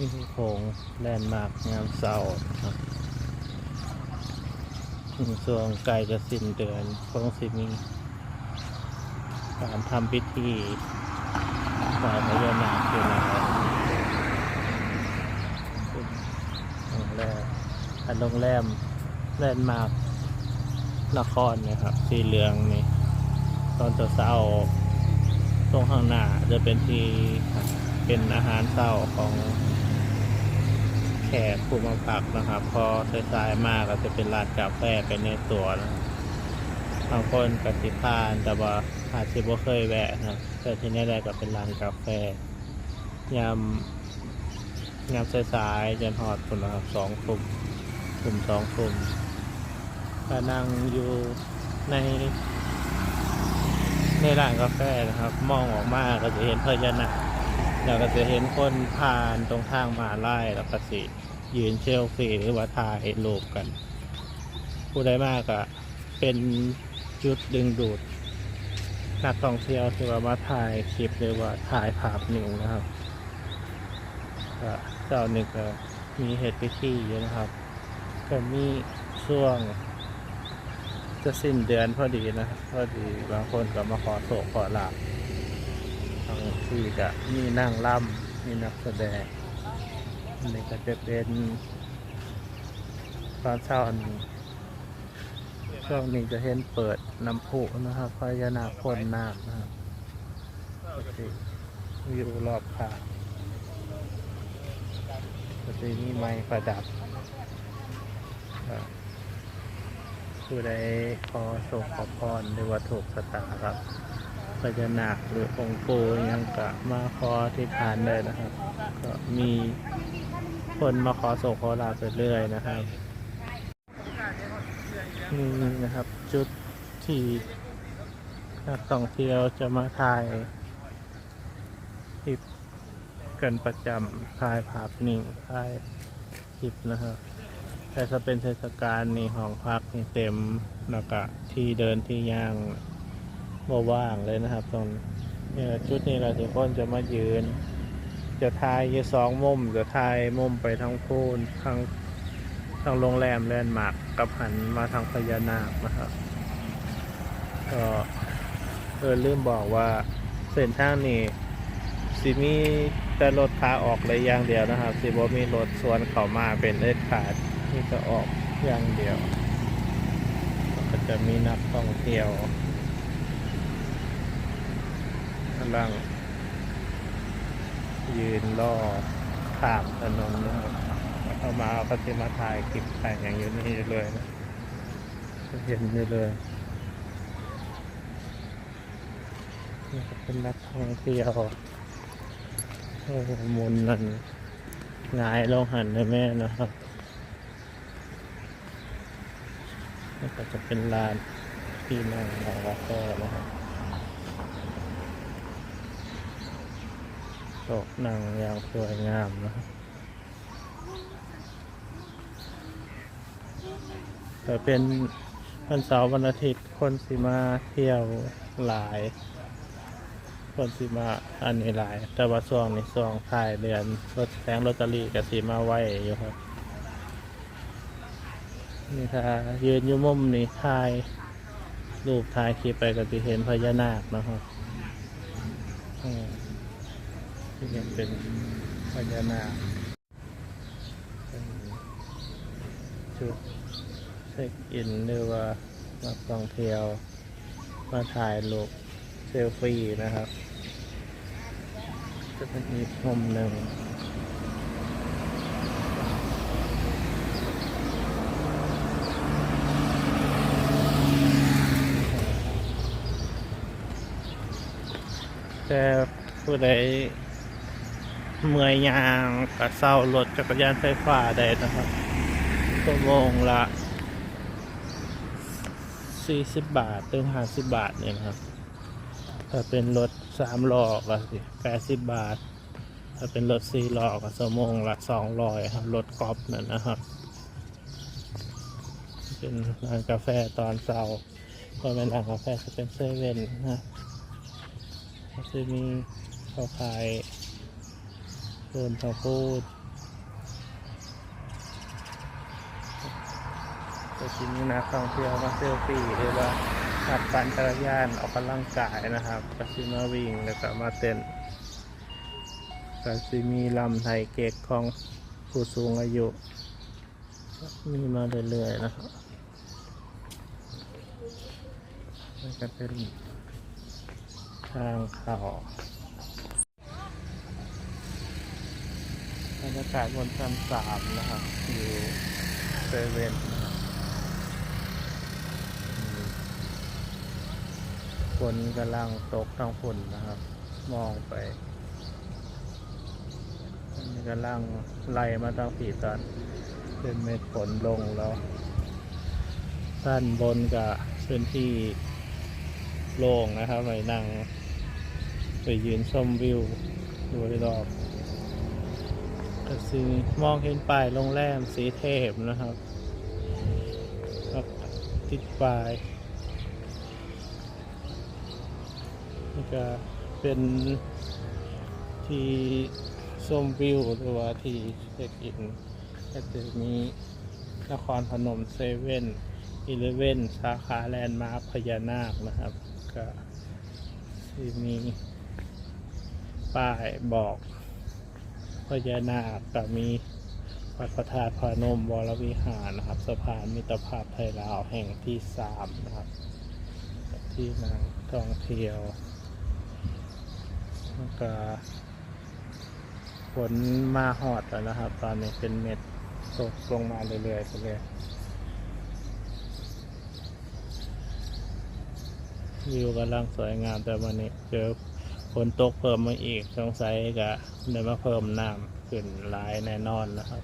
นี่คือโคงแลนด์มาร์กงามเสาครับส่วงใกล้จะสิ้นเดือนคงสิมีการทำพิธีไหว้พญานาคอยู่นะครับโรงแรมอันโรงแรมแลนด์มาร์กนครนะครับ สีเหลืองนี่ ตอนจะเช้าตรงข้างหน้าจะเป็นที่เป็นอาหารเช้าของ แขกผู้มาพักนะครับ พอสายๆมากก็จะเป็นร้านกาแฟเป็นในตัวนะบางคนกติพานแต่ว่าอาจจะบ่เคยแวะนะแต่ที่แน่แรกก็เป็นร้านกาแฟยามยามสายๆจนหอดคนนะครับสองทุ่มทุ่มสองทุ่มก็นั่งอยู่ในในร้านกาแฟนะครับ มองออกมาก็จะเห็นพญานาค แล้วก็จะเห็นคนผ่านตรงทางมาไล่แล้วก็สิยืนเชลฟี่หรือว่าถ่ายรูปกัน ผู้ใดมากอะเป็นจุดดึงดูดนักท่องเที่ยวที่ว่ามาถ่ายคลิปหรือว่าถ่ายภาพนิ่งนะครับก็เจ้าหนึ่งก็มีเหตุพิธีอยู่นะครับก็มีช่วง จะสิ้นเดือนพอดีนะพอดีบางคนก็มาขอโศกขอลาบ ที่ก็มีนั่งล่ำมีนักแสดงอันนี้ก็จะเป็นตอนเช้าอันนี้ช่วงนี้จะเห็นเปิดน้ำพุนะครับพญานาคพ่นน้ำนะครับปกติวิวรอบค่างปกติมีไม้ประดับผู้ใดขอโศกขอพรหรือว่าถูกสตาครับ พญานาคหรือองค์ปู่ยังกะมาขอที่ฐานได้นะครับ ก็มีคนมาขอโศกขอลาไปเรื่อยนะครับนี่นะครับจุดที่นักท่องเที่ยวจะมาถ่ายคลิปกันประจำถ่ายภาพนิ่งถ่ายคลิปนะครับแต่ถ้าเป็นเทศกาลนี่ห้องพักนี่เต็มแล้วก็ที่เดินที่ย่าง บ่ว่างเลยนะครับ ตรงนี่จุดนี้เราทุกคนจะมายืน จะทายยู่สองมุมจะทายมุมไปทางพูนทางทางโรงแรมแลนด์มาร์กกับหันมาทางพญานาคนะครับก็เออลืมบอกว่าเส้นทางนี้สิมีแต่รถขาออกเลยอย่างเดียวนะครับ สิบมีรถสวนเข้ามาเป็นเอ็ดขาดที่จะออกอย่างเดียว ก็จะมีนักท่องเที่ยวำลังยืนรอข้ามถนนนะครับเข้ามาก็จะมาถ่ายคลิปถ่ายอย่างอยู่นี่เลยนะเห็นอยู่เลยนี่เป็นนักท่องเที่ยวโอ้โหมุนนั่นงายลงหันเลยแม่นะครับนี่ก็จะเป็นลานที่นั่งของกาแฟนะครับ ต๊ะนั่งอย่างสวยงามนะครับแต่เป็นวันเสาร์วันอาทิตย์คนสิมาเที่ยวหลาย คนสิมาอันนี้หลาย แต่ว่าช่วงนี้ช่วงถ่ายเดือนรถแสงลอตเตอรี่กับสีมาไว้อยู่ครับ นี่ถ้ายืนอยู่มุมนี้ถ่ายรูปถ่ายคลิปไปก็จะเห็นพญานาคนะครับ ที่เห็นเป็นพญานาคเป็นจุดเช็คอินหรือว่านักท่องเที่ยวมาถ่ายรูปเซลฟี่นะครับ จะเป็นอีกมุมหนึ่งแต่ผู้ใด เมื่อยยางก็เศร้ารถจักรยานไฟฟ้าได้นะครับชั่วโมงละ 40 บาทถึง50 บาทเนี่ยนะครับ ถ้าเป็นรถ3ล้อก็สิ80 บาท ถ้าเป็นรถ4ล้อก็ชั่วโมงละ200ครับ รถกอล์ฟนั่นนะครับ เป็นร้านกาแฟตอนเช้าก็เป็นร้านกาแฟจะเป็นเซเว่นนะครับก็จะมีข้าขาย เพิ่มข้าวโพดก็ทีนี้นะท่องเที่ยวมาเซลฟี่เรียกว่าขับปั่นจักรยานออกกำลังกายนะครับก็ซิมาวิ่งแล้วก็มาเต้นก็ซิมีลำไทยเก็กของผู้สูงอายุ มีมาเรื่อยๆนะครับก็เป็นทางเข่า บรรยากาศบนชั้นสามนะครับอยู่เซเว่นฝนกำลังตกทางฝนนะครับ มองไปมันกำลังไล่มาทางผีตอนเป็นเม็ดฝนลงแล้วด้านบนกับพื้นที่โล่งนะครับไปนั่ง ไปยืนชมวิวดูรอบ ก็ซึ่งมองเห็นป้ายโรงแรมสีเทพนะครับแล้วติดป้ายนี่ก็เป็นที่ชมวิวหรือว่าที่เช็คอินก็จะมีนครพนมเซเว่นอีเลเว่นสาขาแลนด์มาร์คพญานาคนะครับ ก็มีป้ายบอก พญานาคกับมีวัดพระธาตุพนมวรวิหารนะครับสะพานมิตรภาพไทยลาวแห่งที่สามนะครับ ที่นักท่องเที่ยวแล้วก็ฝนมาหอดแล้วนะครับ ตอนนี้เป็นเม็ดตกลงมาเรื่อยๆไปเลยวิวกำลังสวยงามแต่วันนี้เจอ นตกเพิ่มมาอีกสงสัยก็เด้มาเพิ่มน้ำขึ้นหลายแน่นอนนะครับ